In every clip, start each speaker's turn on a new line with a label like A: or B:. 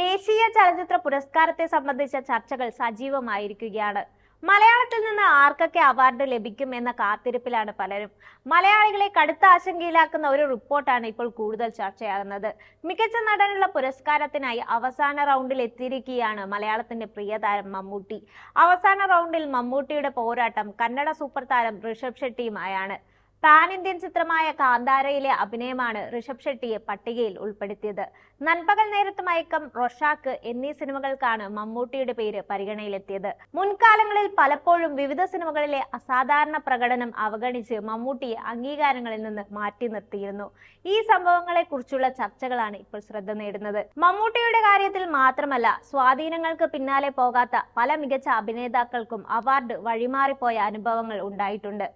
A: ദേശീയ ചലച്ചിത്ര പുരസ്കാരത്തെ സംബന്ധിച്ച ചർച്ചകൾ സജീവമായിരിക്കുകയാണ്. മലയാളത്തിൽ നിന്ന് ആർക്കൊക്കെ അവാർഡ് ലഭിക്കും എന്ന കാത്തിരിപ്പിലാണ് പലരും. മലയാളികളെ കടുത്ത ആശങ്കയിലാക്കുന്ന ഒരു റിപ്പോർട്ടാണ് ഇപ്പോൾ കൂടുതൽ ചർച്ചയാകുന്നത്. മികച്ച നടനുള്ള പുരസ്കാരത്തിനായി അവസാന റൗണ്ടിൽ എത്തിയിരിക്കുകയാണ് മലയാളത്തിന്റെ പ്രിയതാരം മമ്മൂട്ടി. അവസാന റൗണ്ടിൽ മമ്മൂട്ടിയുടെ പോരാട്ടം കന്നഡ സൂപ്പർ താരം ഋഷഭ് ഷെട്ടിയുമായാണ്. പാൻ ഇന്ത്യൻ ചിത്രമായ കാന്താരയിലെ അഭിനയമാണ് ഋഷഭ് ഷെട്ടിയെ പട്ടികയിൽ ഉൾപ്പെടുത്തിയത്. നൻപകൽ നേരത്ത് മയക്കം റൊഷാക്ക് എന്നീ സിനിമകൾക്കാണ് മമ്മൂട്ടിയുടെ പേര് പരിഗണനയിലെത്തിയത് മുൻകാലങ്ങളിൽ പലപ്പോഴും വിവിധ സിനിമകളിലെ അസാധാരണ പ്രകടനം അവഗണിച്ച് മമ്മൂട്ടിയെ അംഗീകാരങ്ങളിൽ നിന്ന് മാറ്റി നിർത്തിയിരുന്നു. ഈ സംഭവങ്ങളെ കുറിച്ചുള്ള ചർച്ചകളാണ് ഇപ്പോൾ ശ്രദ്ധ നേടുന്നത്. മമ്മൂട്ടിയുടെ കാര്യത്തിൽ മാത്രമല്ല സ്വാധീനങ്ങൾക്ക് പിന്നാലെ പോകാത്ത പല മികച്ച അഭിനേതാക്കൾക്കും അവാർഡ് വഴിമാറിപ്പോയ അനുഭവങ്ങൾ ഉണ്ടായിട്ടുണ്ട്.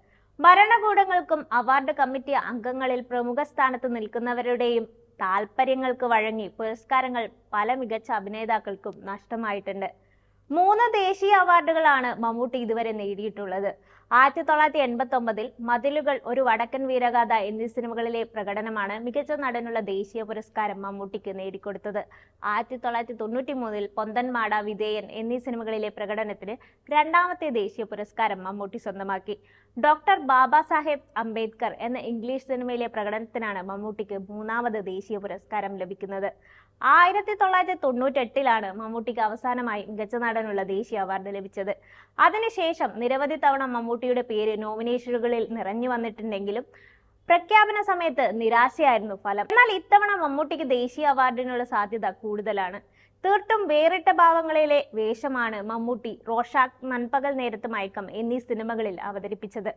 A: ഭരണകൂടങ്ങൾക്കും അവാർഡ് കമ്മിറ്റി അംഗങ്ങളിൽ പ്രമുഖ സ്ഥാനത്ത് നിൽക്കുന്നവരുടെയും താല്പര്യങ്ങൾക്ക് വഴങ്ങി പുരസ്കാരങ്ങൾ പല മികച്ച അഭിനേതാക്കൾക്കും നഷ്ടമായിട്ടുണ്ട്. മൂന്ന് ദേശീയ അവാർഡുകളാണ് മമ്മൂട്ടി ഇതുവരെ നേടിയിട്ടുള്ളത്. ആയിരത്തി തൊള്ളായിരത്തി എൺപത്തി ഒമ്പതിൽ മതിലുകൾ ഒരു വടക്കൻ വീരഗാഥ എന്നീ സിനിമകളിലെ പ്രകടനമാണ് മികച്ച നടനുള്ള ദേശീയ പുരസ്കാരം മമ്മൂട്ടിക്ക് നേടിക്കൊടുത്തത്. ആയിരത്തി തൊള്ളായിരത്തി തൊണ്ണൂറ്റി മൂന്നിൽ പൊന്തൻമാട വിധേയൻ എന്നീ സിനിമകളിലെ പ്രകടനത്തിന് രണ്ടാമത്തെ ദേശീയ പുരസ്കാരം മമ്മൂട്ടി സ്വന്തമാക്കി. ഡോക്ടർ ബാബാ സാഹേബ് അംബേദ്കർ എന്ന ഇംഗ്ലീഷ് സിനിമയിലെ പ്രകടനത്തിനാണ് മമ്മൂട്ടിക്ക് മൂന്നാമത് ദേശീയ പുരസ്കാരം ലഭിക്കുന്നത്. ആയിരത്തി തൊള്ളായിരത്തി തൊണ്ണൂറ്റെട്ടിലാണ് മമ്മൂട്ടിക്ക് അവസാനമായി മികച്ച നടനുള്ള ദേശീയ അവാർഡ് ലഭിച്ചത്. അതിനുശേഷം നിരവധി തവണ മമ്മൂട്ടിയുടെ പേര് നോമിനേഷനുകളിൽ നിറഞ്ഞു വന്നിട്ടുണ്ടെങ്കിലും പ്രഖ്യാപന സമയത്ത് നിരാശയായിരുന്നു ഫലം. എന്നാൽ ഇത്തവണ മമ്മൂട്ടിക്ക് ദേശീയ അവാർഡിനുള്ള സാധ്യത കൂടുതലാണ്. തീർത്തും വേറിട്ട ഭാവങ്ങളിലെ വേഷമാണ് മമ്മൂട്ടി റോഷാക്ക് നൻപകൽ നേരത്ത് മയക്കം എന്നീ സിനിമകളിൽ അവതരിപ്പിച്ചത്.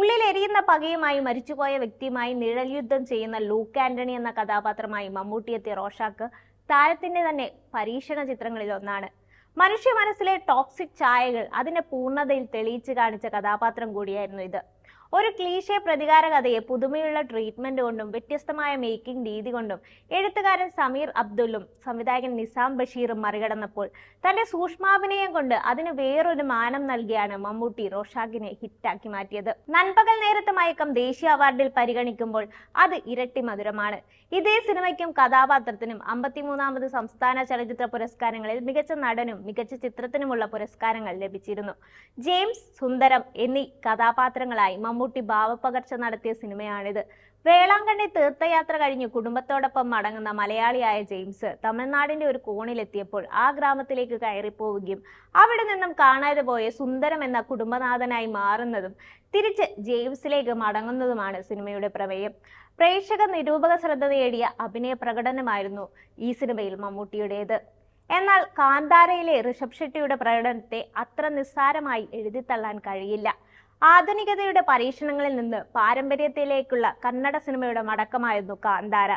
A: ഉള്ളിൽ എരിയുന്ന പകയുമായി മരിച്ചുപോയ വ്യക്തിയുമായി നിഴൽ യുദ്ധം ചെയ്യുന്ന ലൂക്ക് ആന്റണി എന്ന കഥാപാത്രമായി മമ്മൂട്ടി എത്തിയ റോഷാക്ക് താരത്തിന്റെ തന്നെ പരീക്ഷണ ചിത്രങ്ങളിൽ ഒന്നാണ് മനുഷ്യ മനസ്സിലെ ടോക്സിക് ഛായകൾ അതിന്റെ പൂർണതയിൽ തെളിയിച്ചു കാണിച്ച കഥാപാത്രം കൂടിയായിരുന്നു ഇത്. ഒരു ക്ലീശേ പ്രതികാര കഥയെ പുതുമയുള്ള ട്രീറ്റ്മെന്റ് കൊണ്ടും വ്യത്യസ്തമായ മേക്കിംഗ് രീതി കൊണ്ടും എഴുത്തുകാരൻ സമീർ അബ്ദുല്ലും സംവിധായകൻ നിസാം ബഷീറും മറികടന്നപ്പോൾ തന്റെ സൂക്ഷ്മാഭിനയം കൊണ്ട് അതിന് വേറൊരു മാനം നൽകിയാണ് മമ്മൂട്ടി റോഷാക്കിനെ ഹിറ്റാക്കി മാറ്റിയത്. നൻപകൽ നേരത്തെ മയക്കം ദേശീയ അവാർഡിൽ പരിഗണിക്കുമ്പോൾ അത് ഇരട്ടി മധുരമാണ്. ഇതേ സിനിമയ്ക്കും കഥാപാത്രത്തിനും അമ്പത്തിമൂന്നാമത് സംസ്ഥാന ചലച്ചിത്ര പുരസ്കാരങ്ങളിൽ മികച്ച നടനും മികച്ച ചിത്രത്തിനുമുള്ള പുരസ്കാരങ്ങൾ ലഭിച്ചിരുന്നു. ജെയിംസ് സുന്ദരം എന്നീ കഥാപാത്രങ്ങളായി മമ്മൂട്ടി ഭാവപ്പകർച്ച നടത്തിയ സിനിമയാണിത്. വേളാങ്കണ്ണി തീർത്ഥയാത്ര കഴിഞ്ഞ് കുടുംബത്തോടൊപ്പം മടങ്ങുന്ന മലയാളിയായ ജെയിംസ് തമിഴ്നാടിന്റെ ഒരു കോണിലെത്തിയപ്പോൾ ആ ഗ്രാമത്തിലേക്ക് കയറിപ്പോവുകയും അവിടെ നിന്നും കാണാതെ പോയ സുന്ദരം എന്ന കുടുംബനാഥനായി മാറുന്നതും തിരിച്ച് ജെയിംസിലേക്ക് മടങ്ങുന്നതുമാണ് സിനിമയുടെ പ്രമേയം. പ്രേക്ഷക നിരൂപക ശ്രദ്ധ നേടിയ അഭിനയ പ്രകടനമായിരുന്നു ഈ സിനിമയിൽ മമ്മൂട്ടിയുടേത്. എന്നാൽ കാന്താരയിലെ ഋഷഭ് ഷെട്ടിയുടെ പ്രകടനത്തെ അത്ര നിസ്സാരമായി എഴുതിത്തള്ളാൻ കഴിയില്ല. ആധുനികതയുടെ പരീക്ഷണങ്ങളിൽ നിന്ന് പാരമ്പര്യത്തിലേക്കുള്ള കന്നഡ സിനിമയുടെ മടക്കമായിരുന്നു കാന്താര.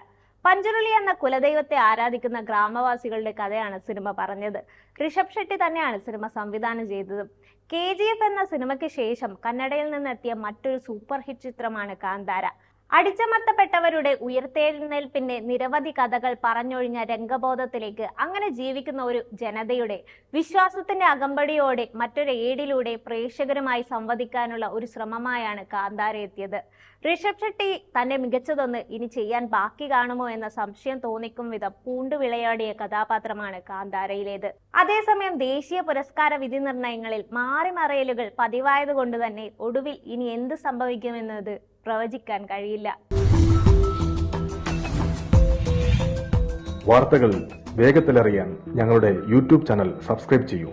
A: പഞ്ചുരുളി എന്ന കുലദൈവത്തെ ആരാധിക്കുന്ന ഗ്രാമവാസികളുടെ കഥയാണ് സിനിമ പറഞ്ഞത്. ഋഷഭ് ഷെട്ടി തന്നെയാണ് സിനിമ സംവിധാനം ചെയ്തത്. കെ ജി എഫ് എന്ന സിനിമയ്ക്ക് ശേഷം കന്നഡയിൽ നിന്നെത്തിയ മറ്റൊരു സൂപ്പർ ഹിറ്റ് ചിത്രമാണ് കാന്താര. അടിച്ചമർത്തപ്പെട്ടവരുടെ ഉയർത്തെഴുന്നേൽപ്പിന്റെ നിരവധി കഥകൾ പറഞ്ഞൊഴിഞ്ഞ രംഗബോധത്തിലേക്ക് അങ്ങനെ ജീവിക്കുന്ന ഒരു ജനതയുടെ വിശ്വാസത്തിന്റെ അകമ്പടിയോടെ മറ്റൊരു ഏടിലൂടെ പ്രേക്ഷകരുമായി സംവദിക്കാനുള്ള ഒരു ശ്രമമായാണ് കാന്താര എത്തിയത്. ഋഷഭ് ഷെട്ടി തന്നെ മികച്ചതൊന്ന് ഇനി ചെയ്യാൻ ബാക്കി കാണുമോ എന്ന സംശയം തോന്നിക്കും വിധം പൂണ്ടുവിളയാടിയ കഥാപാത്രമാണ് കാന്താരയിലേത്. അതേസമയം ദേശീയ പുരസ്കാര വിധി നിർണയങ്ങളിൽ മാറിമറയലുകൾ പതിവായതുകൊണ്ട് തന്നെ ഒടുവിൽ ഇനി എന്ത് സംഭവിക്കുമെന്നത് പ്രവചിക്കാൻ കഴിയില്ല.
B: വാർത്തകൾ വേഗത്തിലറിയാൻ ഞങ്ങളുടെ യൂട്യൂബ് ചാനൽ സബ്സ്ക്രൈബ് ചെയ്യൂ.